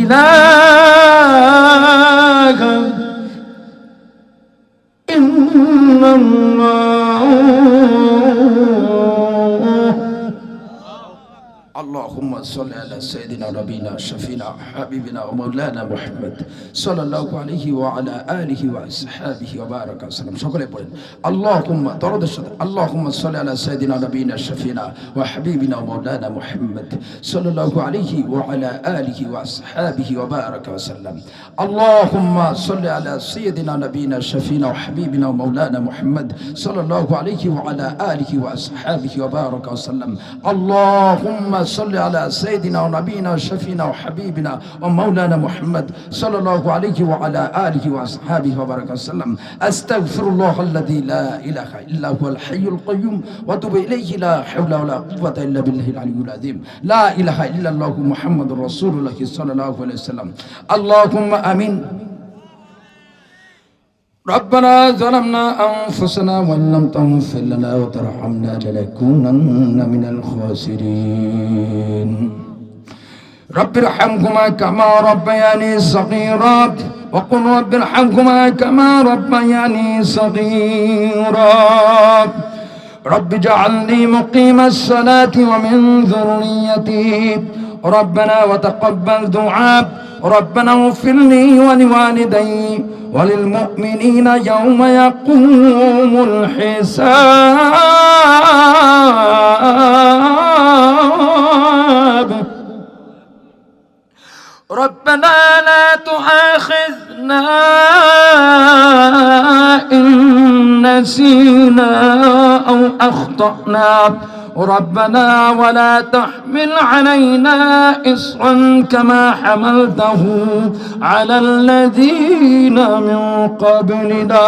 إله إلا الله اللهم صل على سيدنا ربينا شفينا حبيبنا ومولانا محمد صلى الله عليه وعلى آله وصحابه وبارك وسلم شكرا بولين اللهم درود الشد اللهم صل على سيدنا ربينا شفينا وحبيبنا ومولانا محمد صلى الله عليه وعلى آله وصحابه وبارك وسلم اللهم صل على سيدنا نبينا شفينا وحبيبنا ومولانا محمد صلى الله عليه وعلى آله وصحابه وبارك وسلم اللهم صل على سيدنا ونبينا شفينا وحبيبنا ومولانا محمد صلى الله عليه وعلى آله وأصحابه وبارك وسلم. أستغفر الله الذي لا إله إلا هو الحي القيوم وأتوب إليه. لا حول ولا قوة إلا بالله العلي العظيم. لا إله إلا الله محمد رسول الله صلى الله عليه وسلم. اللهم آمين. ربنا ظلمنا أنفسنا وإن لم تغفر لنا وترحمنا لنكونن من الخاسرين. رب ارحمهما كما ربياني صغيرا وقل رب ارحمهما كما ربياني صغيرا. رب اجعلني مقيم الصلاة ومن ذريتي. ربنا وتقبل دعاء. ربنا اغفر لي ولوالدي وللمؤمنين يوم يقوم الحساب. ربنا لا تؤاخذنا نسينا أو أخطأنا. ربنا ولا تحمل علينا إصرا كما حملته على الذين من قبلنا.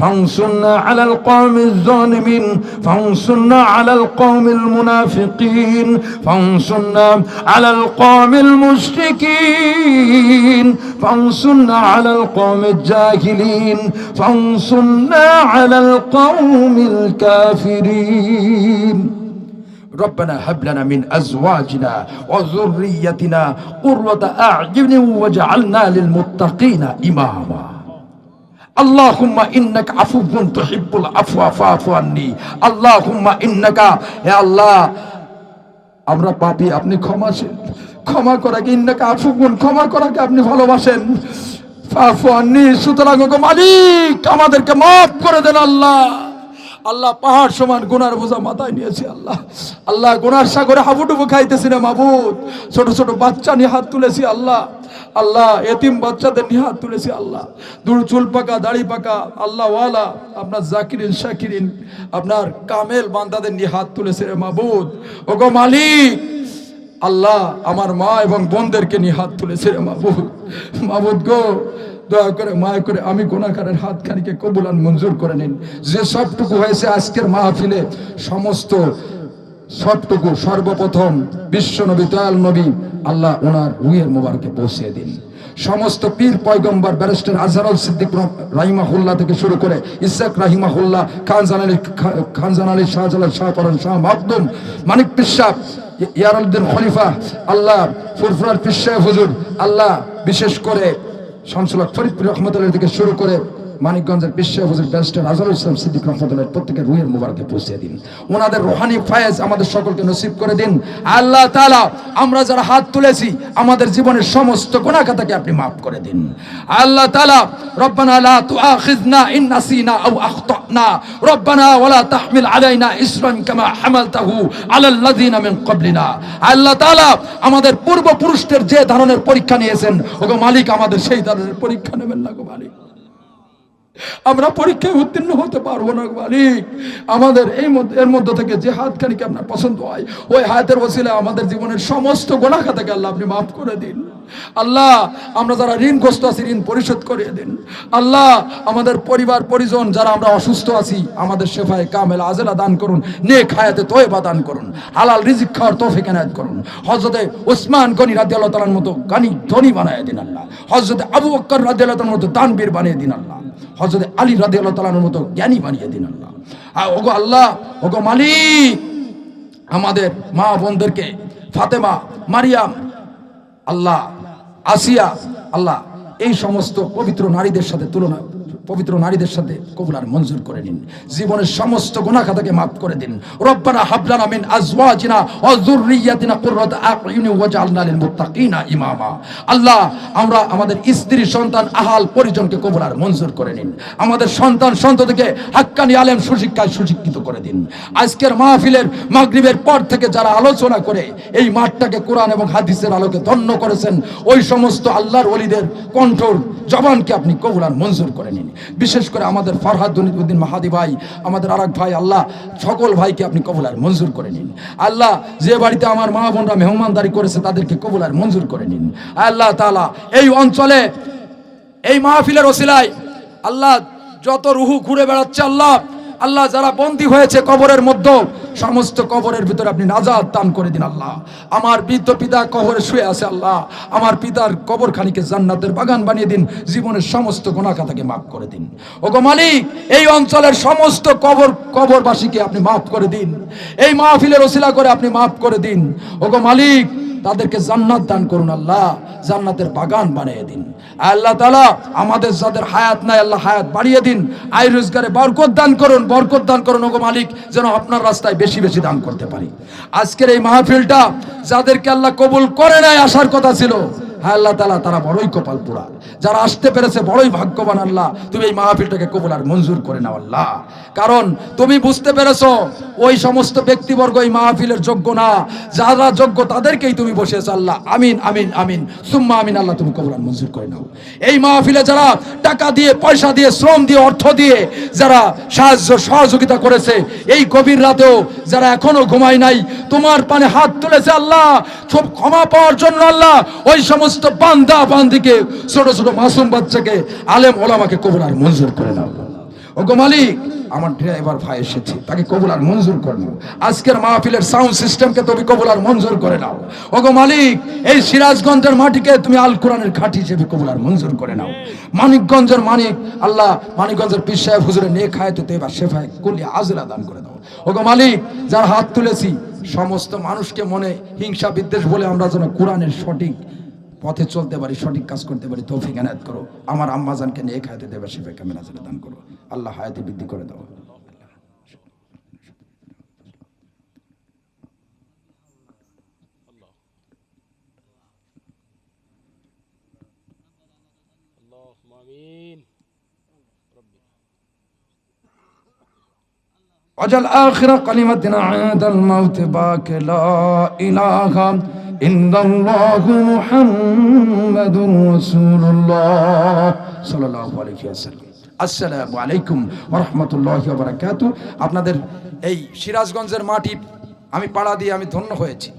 فانصرنا على القوم الظالمين فانصرنا على القوم المنافقين فانصرنا على القوم المشركين فانصرنا على القوم الجاهلين فانصرنا على القوم الكافرين ربنا هب لنا من ازواجنا وذريتنا قرة اعين واجعلنا للمتقين اماما আল্লাহুম্মা ইন্নাকা আফুবুন তুহিব্বুল আফওয়া ফাফু আননি। আল্লাহুম্মা ইন্নাকা, হে আল্লাহ, আমরা পাপি, আপনি ক্ষমা ক্ষমাশীল ক্ষমা করাকে ইন্নাকা আফুবুন ক্ষমা করাকে আপনি ভালোবাসেন। ফাফু আননি, সুতরাং মালিক, আমাদেরকে মাফ করে দেন আল্লাহ। আল্লাহ পাহাড় সমান গুনার বোঝা মাথায় নিয়েছি আল্লাহ। আল্লাহ গুনার সাগরে হাবুডুবু খাইতেছি না মাবুদ। ছোট ছোট বাচ্চা নিয়ে হাত তুলেছি আল্লাহ। আল্লাহ এতিম বাচ্চাদের নিয়ে হাত তুলেছি আল্লাহ। দূর চুল পাকা, দাড়ি পাকা আল্লাহ ওয়ালা আপনার জাকিরিন, শাকিরিন, আপনার কামেল বান্দাদের নিয়ে হাত তুলেছে রে মাবুদ। ওগো মালিক, আল্লাহ আমার মা এবং বোনদেরকে নিয়ে হাত তুলেছে রে মাবুদ। মাবুদ গো দয়া করে, মায়া করে, আমি গুণাকারের হাতখানিকে কবুলান মঞ্জুর করে নিন। যে সবটুকু হয়েছে আজকের মাহফিলে, সমস্ত সবটুকু সর্বপ্রথম বিশ্ব নবী দয়াল নবী আল্লাহ ওনার রুহের মোবারকে পৌঁছে দিন। সমস্ত পীর, পয়গম্বর, ব্যারিস্টার আজহারুল সিদ্দিক রাহিমাহুল্লাহ থেকে শুরু করে ইসাক রাহিমাহুল্লাহ, খানজান আলী খানজান আলী শাহজালাল শাহপরান শাহ, মাকদুম, মানিক পিসাব ইয়ারুদ্দিন খলিফা, আল্লাহ ফুরফুরার পিসাহ হুজুর, আল্লাহ বিশেষ করে শামসুল্লাহ ফরিদপুর রহমতুল্লাহ থেকে শুরু করে মানিকগঞ্জের বিশ্ব হুজুর ব্যারিস্টার আজহারুল ইসলাম সিদ্দিক রহমতুল্লাহ প্রত্যেকের রুহের মুবারকে পৌঁছে দিন। ওনাদের রোহানি ফায়েজ আমাদের সকলকে নসিব করে দিন। আল্লাহ তাআলা, আমরা যারা হাত তুলেছি, আমাদের জীবনের সমস্ত গুনাহ খাতাকে আপনি মাফ করে দিন। আল্লাহ তাআলা, রব্বানা লা তুআখিযনা ইন নাসিনা আও আখতানা। রব্বানা ওয়ালা তাহমিল আলাইনা ইসরান কামা হামালতাহু আলাল মিন ক্বাবলিনা। আল্লাহ তাআলা, আমাদের পূর্বপুরুষদের যে ধরনের পরীক্ষা নিয়েছেন, ওগো মালিক আমাদের সেই ধরনের পরীক্ষা নেবেন না গো মালিক। আমরা পরীক্ষায় উত্তীর্ণ হতে পারব না মালিক। আমাদের এই এর মধ্যে থেকে যে হাতখানিকে আপনার পছন্দ হয়, ওই হাতের ওসিলা আমাদের জীবনের সমস্ত গোনা খাতাকে আল্লাহ আপনি মাফ করে দিন। আল্লাহ, আমরা যারা ঋণগ্রস্ত আছি, ঋণ পরিশোধ করিয়ে দিন। আল্লাহ, আমাদের পরিবার, পরিজন যারা আমরা অসুস্থ আছি, আমাদের শেফায় কামেল আজেলা দান করুন, নেক হায়াতে তয়বা দান করুন, হালাল রিজিক খাওয়ার তৌফিক এনায়েত করুন। হজরতে ওসমান গনি রাজি আল্লাহ তালার মতো গানি ধনী বানায় দিন আল্লাহ। হজরতে আবু বক্কর রাজি আল্লাহ তালার মতো দানবীর বানিয়ে দিন আল্লাহ। হজরত আলী রাদি আল্লাহ মতো জ্ঞানী বানিয়ে দিন আল্লাহ। আর ওগো আল্লাহ, ওগো মালিক, আমাদের মা বোনদেরকে, ফাতেমা, মারিয়াম, আল্লাহ, আসিয়া, আল্লাহ, এই সমস্ত পবিত্র নারীদের সাথে তুলনা পবিত্র নারীদের সাথে কবুলার মঞ্জুর করে নিন। জীবনের সমস্ত গুনাহ খাতাকে মাফ করে দিন। রব্বানা হাবলানা মিন আজওয়াজিনা ওয়া যুররিয়াতিনা কুররাতা আ'য়ুনি ওয়াজআলনা লিল মুত্তাকিনা ইমামা। আল্লাহ, আমরা আমাদের স্ত্রী, সন্তান, আহাল পরিজনকে কবুলার মঞ্জুর করে নিন। আমাদের সন্তান, সন্ততিকে হাক্কানি আলেম সুশিক্ষায় সুশিক্ষিত করে দিন। আজকের মাহফিলের মাগরিবের পর থেকে যারা আলোচনা করে, এই মাঠটাকে কোরআন এবং হাদিসের আলোকে ধন্য করেছেন, ওই সমস্ত আল্লাহর ওলিদের কণ্ঠর জবানকে আপনি কবুলার মঞ্জুর করে নিন। বিশেষ করে আমাদের ফরহাদ দনিদুদ্দিন মাহাদি ভাই, আমাদের আরাক ভাই, আল্লাহ সকল ভাইকে আপনি কবুলার মঞ্জুর করে নিন। আল্লাহ যে বাড়িতে আমার মা বোনরা মেহমানদারি করেছে তাদেরকে কবুলার মঞ্জুর করে নিন। আল্লাহ তালা এই অঞ্চলে এই মাহফিলের ওসিলায় আল্লাহ যত রুহু ঘুরে বেড়াচ্ছে, আল্লাহ আল্লাহ যারা বন্দী হয়েছে কবরের মধ্যে, সমস্ত কবরের ভিতরে আপনি নাজাদ দান করে দিন আল্লাহ। আমার বৃদ্ধ পিতা কবরে শুয়ে আছে আল্লাহ। আমার পিতার কবরখানিকে জান্নাতের বাগান বানিয়ে দিন, জীবনের সমস্ত গোনাখাতাকে মাফ করে দিন। ওগো মালিক, এই অঞ্চলের সমস্ত কবর, কবরবাসীকে আপনি মাফ করে দিন। এই মাহফিলের ওসিলা করে আপনি মাফ করে দিন। ওগো মালিক তাদেরকে জান্নাত দান করুন আল্লাহ, জান্নাতের বাগান বানিয়ে দিন। আল্লাহ তালা আমাদের যাদের হায়াত নাই, আল্লাহ হায়াত বাড়িয়ে দিন। আয় রোজগারে বরকত দান করুন, বরকত দান করুন, ওগো মালিক, যেন আপনার রাস্তায় বেশি বেশি দান করতে পারি। আজকের এই মাহফিলটা যাদেরকে আল্লাহ কবুল করে নাই, আসার কথা ছিল হ্যাঁ আল্লাহ তালা তারা বড়ই কপাল পোড়া যারা আসতে পেরেছে, বড়ই ভাগ্যবান আল্লাহ। তুমি এই মাহফিলটাকে কবুল আর মঞ্জুর করে নাও আল্লাহ। কারণ তুমি বুঝতে পেরেছ, ওই সমস্ত ব্যক্তিবর্গ এই মাহফিলের যোগ্য না। যারা যোগ্য তাদেরকেই তুমি বসেছ আল্লাহ। আমিন আমিন আমিন। সুম্মা আমিন, আল্লাহ তুমি কবুল আর মঞ্জুর করে নাও। এই মাহফিলে যারা টাকা দিয়ে, পয়সা দিয়ে, শ্রম দিয়ে, অর্থ দিয়ে যারা সাহায্য, সহযোগিতা করেছে, এই গভীর রাতেও যারা এখনও ঘুমায় নাই, তোমার পানে হাত তুলেছে আল্লাহ ক্ষমা পাওয়ার জন্য আল্লাহ, ওই সমস্ত বান্দা বান্দিকে, ছোট ছোট মাসুম বাচ্চাকে আলেম ওলামাকে কবুল আর মঞ্জুর করে নাও। ওগো মালিক, আমার ড্রাইভার ভাই এসেছে, তাকে কবুল আর মঞ্জুর করে নাও। আজকের মাহফিলের সাউন্ড সিস্টেমকে তুমি কবুল আর মঞ্জুর করে নাও। ওগো মালিক, এই সিরাজগঞ্জের মাটিকে তুমি আল কোরআনের ঘাট হিসেবে কবুল আর মঞ্জুর করে নাও। মানিকগঞ্জের মানিক, আল্লাহ মানিকগঞ্জের পীর সাহেব হুজুরে নিয়ে খায় তো এবার শেফায় কুলি আজরা দান করে দাও। ওগো মালিক, যার হাত তুলেছি, সমস্ত মানুষকে মনে হিংসা বিদ্বেষ বলে আমরা যেন কোরআনের সঠিক পথে চলতে পারি সঠিক কাজ করতে পারি তৌফিক এনায়ত করো আমার আম্মাজানকে নিয়ে খাইতে দেবে শিফে কামিনা দান করো আল্লাহ হায়াতে বৃদ্ধি করে দাও اللهم امين وجل آخر كلمة عند الموت باك لا إله ইন্দ মুহাম্মাদুর রাসূলুল্লাহ সাল্লাল্লাহু আলাইহি ওয়াসাল্লাম। আসসালামু আলাইকুম ওয়া রাহমাতুল্লাহি ওয়া বারাকাতু। আপনাদের এই সিরাজগঞ্জের মাটি আমি পাড়া দিয়ে আমি ধন্য হয়েছি।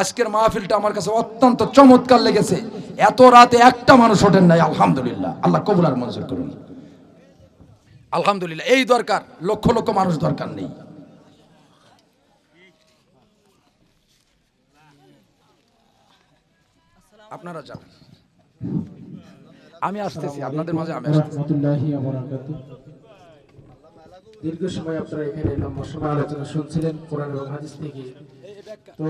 আজকের মাহফিলটা আমার কাছে অত্যন্ত চমৎকার লেগেছে। এত রাতে একটা মানুষ ওঠেন নাই, আলহামদুলিল্লাহ। আল্লাহ কবুলার মঞ্জুর করুন। আলহামদুলিল্লাহ, এই দরকার, লক্ষ লক্ষ মানুষ দরকার নেই। আপনারা যাবেন আমি আসতেছি আপনাদের মাঝে আমি। দীর্ঘ সময় আপনারা এখানে লম্বা সময় আলোচনা শুনছিলেন কোরআন এবং হাদিস থেকে। তো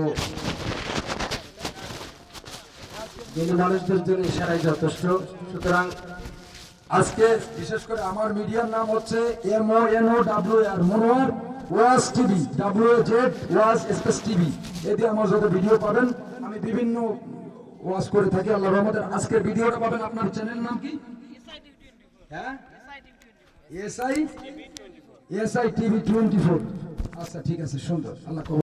মানুষদের জন্য ইশারাই যথেষ্ট সুতরাং আজকে বিশেষ করে আমার মিডিয়ার নাম হচ্ছে M O N O W R Monowar Waz TV W Z Waz space TV. এতে আমার যত ভিডিও পাবেন আমি বিভিন্ন ওয়াজ করে থাকি, আল্লাহ রহমতের আজকের ভিডিওটা পাবেন আপনার চ্যানেল নাম কি? হ্যাঁ? SI? SI TV twenty four. আচ্ছা ঠিক আছে, সুন্দর। আল্লাহ